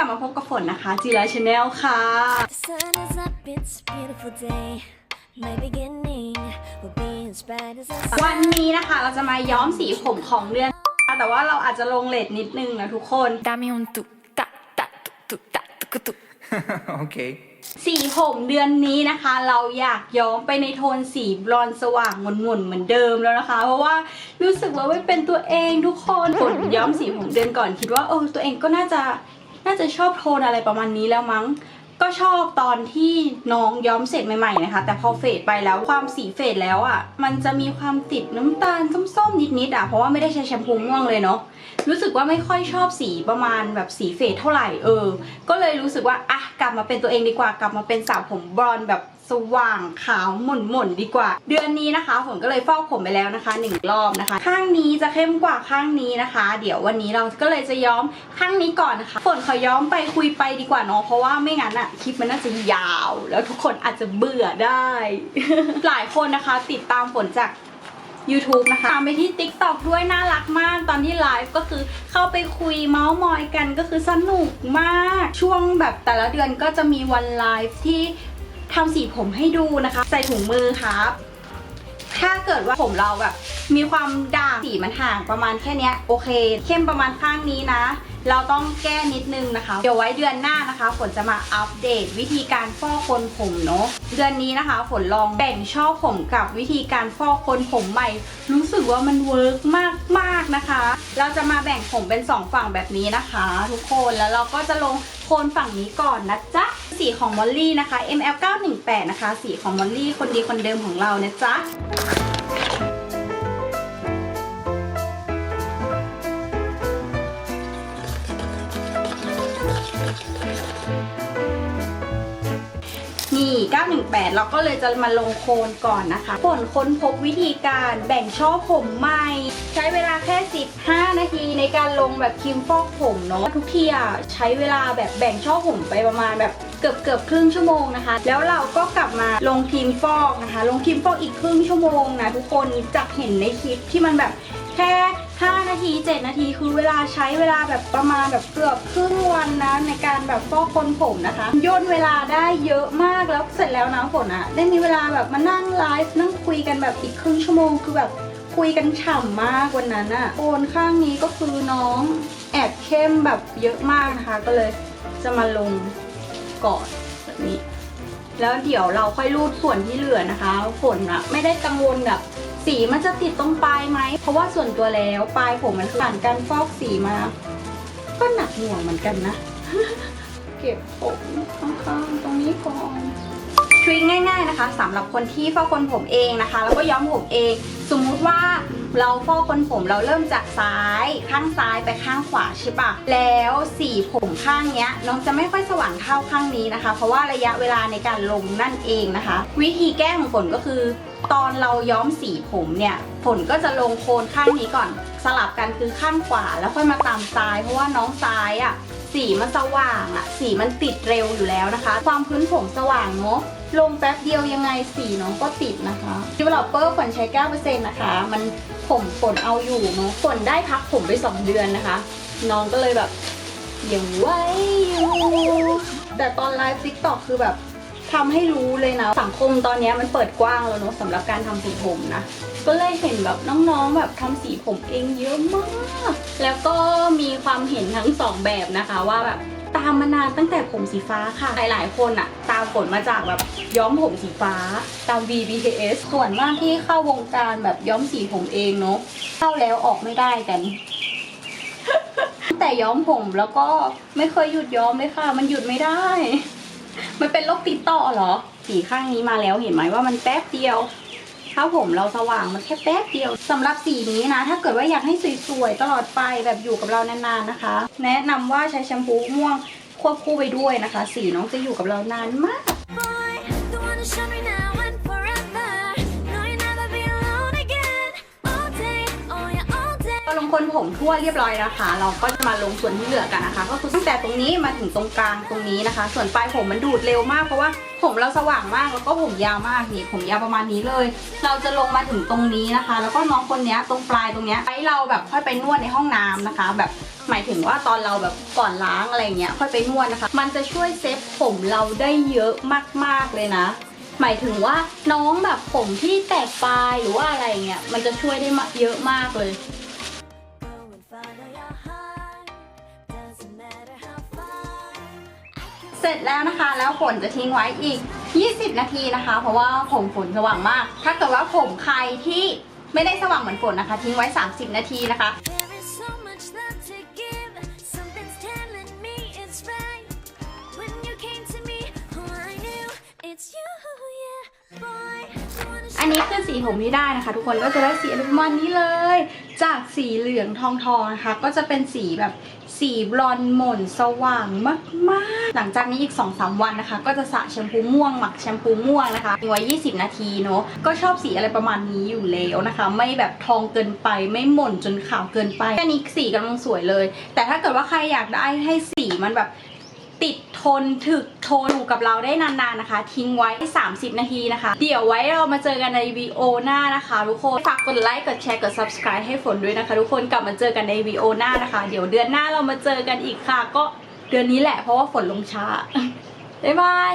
ลับมาพบกับฝนนะคะจีราชาแนลค่ะ The sun is up, it's a beautiful day. My beginning will be as bright as the sun. วันนี้นะคะเราจะมาย้อมสีผมของเดือน แต่ว่าเราอาจจะลงเลทนิดนึงนะทุกคน Dame un tu, ta, ta, tu, tu, ta, tu, tu. okay. สีผมเดือนนี้นะคะ เราอยากย้อมไปในโทนสีบลอนด์สว่างหม่นๆเหมือนเดิมแล้วนะคะ เพราะว่ารู้สึกว่าไม่เป็นตัวเองทุกคนฝนย้อมสีผมเดือนก่อนคิดว่าเออตัวเองก็น่าจะ น่าจะชอบโทนอะไรประมาณนี้แล้วมั้ง ก็ชอบตอนที่น้องย้อมเสร็จใหม่ๆนะคะ แต่พอเฟดไปแล้วความสีเฟดแล้วอะ มันจะมีความติดน้ำตาลส้มๆนิดๆอะ เพราะว่าไม่ได้ใช้แชมพูม่วงเลยเนาะ รู้สึกว่าไม่ค่อยชอบสีประมาณแบบสีเฟดเท่าไหร่เออ ก็เลยรู้สึกว่าอะ กลับมาเป็นตัวเองดีกว่า กลับมาเป็นสาวผมบลอนแบบสว่างขาวหม่นๆดีกว่า เดือนนี้นะคะฝนก็เลยฟอกผมไปแล้วนะคะหนึ่งรอบนะคะ ข้างนี้จะเข้มกว่าข้างนี้นะคะ เดี๋ยววันนี้เราก็เลยจะย้อมข้างนี้ก่อนนะคะ ฝนขอย้อมไปคุยไปดีกว่าเนาะเพราะว่าไม่งั้นอะคลิปมันน่าจะยาว แล้วทุกคนอาจจะเบื่อได้ หลายคนนะคะ ติดตามฝนจาก YouTube นะคะตามไปที่ TikTok ด้วยน่ารักมากตอนที่ไลฟ์ก็คือเข้าไปคุยเมาส์มอยกันก็คือสนุกมากช่วงแบบแต่ละเดือนก็จะมีวันไลฟ์ที่ทำสีผมให้ดูนะคะ ใส่ถุงมือครับ ถ้าเกิดว่าผมเราแบบ มีความด่างสีมันห่างประมาณแค่นี้โอเค เข้มประมาณข้างนี้นะ เราต้องแก้นิดนึงนะคะ เดี๋ยวไว้เดือนหน้านะคะ ฝนจะมาอัปเดตวิธีการฟอกคนผมเนาะเดือนนี้นะคะ ฝนลองแบ่งช่อผมกับวิธีการฟอกคนผมใหม่ รู้สึกว่ามันเวิร์กมากมากนะคะ เราจะมาแบ่งผมเป็นสองฝั่งแบบนี้นะคะ ทุกคนแล้วเราก็จะลงโคนฝั่งนี้ก่อนนะจ๊ะสีของมอลลี่นะคะ ML 918 นะคะ สีของมอลลี่คนดีคนเดิมของเรานะจ๊ะ นี่918 เราก็เลยจะมาลงโคนก่อนนะคะผลค้นพบวิธีการแบ่งช่อผมใหม่ ใช้เวลาแค่ 15 นาทีในการลงแบบครีมฟอกผมเนาะทุกทีอะใช้เวลาแบบแบ่งช่อผมไปประมาณแบบเกือบเกือบครึ่งชั่วโมงนะคะ แล้วเราก็กลับมาลงครีมฟอกนะคะ ลงครีมฟอกอีกครึ่งชั่วโมงนะทุกคนจากเห็นในคลิปที่มันแบบ ค่ 5 นาที 7 นาทีคือเวลาใช้เวลาแบบประมาณแบบเกือบครึ่งวันนะในการแบบฟอกคนผมนะคะย่นเวลาได้เยอะมากแล้วเสร็จแล้วนะฝนอะได้มีเวลาแบบมานั่งไลฟ์นั่งคุยกันแบบอีกครึ่งชั่วโมงคือแบบคุยกันฉ่ำมากวันนั้นอะโคนข้างนี้ก็คือน้องแอบเข้มแบบเยอะมากนะคะ ก็เลยจะมาลงก่อนแบบนี้ แล้วเดี๋ยวเราค่อยรูดส่วนที่เหลือนะคะ ฝนอะไม่ได้กังวลแบบ สีมันจะติดตรงปลายไหม เพราะว่าส่วนตัวแล้วปลายผมมันผ่านการฟอกสีมา ก็หนักหน่วงเหมือนกันนะ เก็บผมข้างๆตรงนี้ก่อนทริคง่าย ๆนะคะสำหรับคนที่ฟอกคนผมเองนะคะ แล้วก็ย้อมผมเอง สมมุติว่า เราฟอกคนผมเราเริ่มจากซ้ายข้างซ้ายไปข้างขวาใช่ปะแล้วสีผมข้างเนี้ยน้องจะไม่ค่อยสว่างเท่าข้างนี้นะคะ เพราะว่าระยะเวลาในการลงนั่นเองนะคะ วิธีแก้ของฝนก็คือ ตอนเราย้อมสีผมเนี่ยฝนก็จะลงโคนข้างนี้ก่อน สลับกันคือข้างขวาแล้วค่อยมาตามซ้าย เพราะว่าน้องซ้ายอะ สีมันสว่างอะสีมันติดเร็วอยู่แล้วนะคะ ความพื้นผมสว่างเนาะลงแป๊บเดียวยังไงสีน้องก็ติดนะคะ developer ฝนใช้ 9%นะคะ มันผมฝนเอาอยู่เนาะฝนได้พักผมไป 2 เดือนนะคะ น้องก็เลยแบบยังไหวอยู่แต่ตอนไลฟ์ TikTok คือแบบทำให้รู้เลยนะ สังคมตอนนี้มันเปิดกว้างแล้วเนาะสำหรับการทำสีผมนะ ก็เลยเห็นแบบน้องๆแบบทำสีผมเองเยอะมาก แล้วก็ ความเห็นทั้งสองแบบนะคะว่าแบบตามมานานตั้งแต่ผมสีฟ้าค่ะ หลายๆ คนอะตามฝนมาจากแบบย้อมผมสีฟ้าตาม VBTS ส่วนมากที่เข้าวงการแบบย้อมสีผมเองเนาะเข้าแล้วออกไม่ได้กัน แต่ย้อมผมแล้วก็ไม่เคยหยุดย้อมเลยค่ะ มันหยุดไม่ได้ มันเป็นโรคติดต่อเหรอ สีข้างนี้มาแล้วเห็นไหมว่ามันแป๊บเดียว ถ้าผมเราสว่างมันแค่แป๊บเดียวสำหรับสีนี้นะ ถ้าเกิดว่าอยากให้สวยๆตลอดไปแบบอยู่กับเรานานๆนะคะ แนะนำว่าใช้แชมพูม่วงควบคู่ไปด้วยนะคะ สีน้องจะอยู่กับเรานานมาก คนผมทั่วเรียบร้อยนะคะเราก็จะมาลงส่วนที่เหลือกันนะคะ ก็คือตั้งแต่ตรงนี้มาถึงตรงกลางตรงนี้นะคะ ส่วนปลายผมมันดูดเร็วมากเพราะว่าผมเราสว่างมากแล้วก็ผมยาวมากนี่ผมยาวประมาณนี้เลย เราจะลงมาถึงตรงนี้นะคะ แล้วก็น้องคนนี้ตรงปลายตรงเนี้ยให้เราแบบค่อยไปนวดในห้องน้ำนะคะ แบบหมายถึงว่าตอนเราแบบก่อนล้างอะไรเงี้ยค่อยไปนวดนะคะ มันจะช่วยเซฟผมเราได้เยอะมากๆเลยนะหมายถึงว่าน้องแบบผมที่แตกปลายหรือว่าอะไรเงี้ยมันจะช่วยได้เยอะมากเลย ร็จแล้วนะคะ แล้วฝนจะทิ้งไว้อีก 20 นาทีนะคะ เพราะว่าผมฝนสว่างมาก ถ้าเกิดว่าผมใครที่ไม่ได้สว่างเหมือนฝนนะคะ ทิ้งไว้ 30 นาทีนะคะ There is so much love to give. Something's telling me it's right. When you came to me, oh, I knew it's you, yeah, boy. You wanna อันนี้คือสีผมที่ได้นะคะ ทุกคนก็จะได้สีประมาณนี้เลย จากสีเหลืองทองทองๆนะคะ ก็จะเป็นสีแบบ สีบลอนหม่นสว่างมากๆ หลังจากนี้อีก 2-3 วันนะคะ ก็จะสระแชมพูม่วงหมักแชมพูม่วงนะคะไว้ 20 นาทีเนาะก็ชอบสีอะไรประมาณนี้อยู่แล้วนะคะ ไม่แบบทองเกินไปไม่หม่นจนขาวเกินไปแค่นี้สีกำลังสวยเลย แต่ถ้าเกิดว่าใครอยากได้ให้สีมันแบบ ติดทนถึกทนอยู่กับเราได้นานๆนะคะ ทิ้งไว้ 30 นาทีนะคะ เดี๋ยวไว้เรามาเจอกันในวีโอหน้านะคะ ทุกคนฝากกดไลค์กดแชร์กด subscribe ให้ฝนด้วยนะคะ ทุกคนกลับมาเจอกันในวีดีโอหน้านะคะ เดี๋ยวเดือนหน้าเรามาเจอกันอีกค่ะ ก็เดือนนี้แหละเพราะว่าฝนลงช้าบ๊ายบาย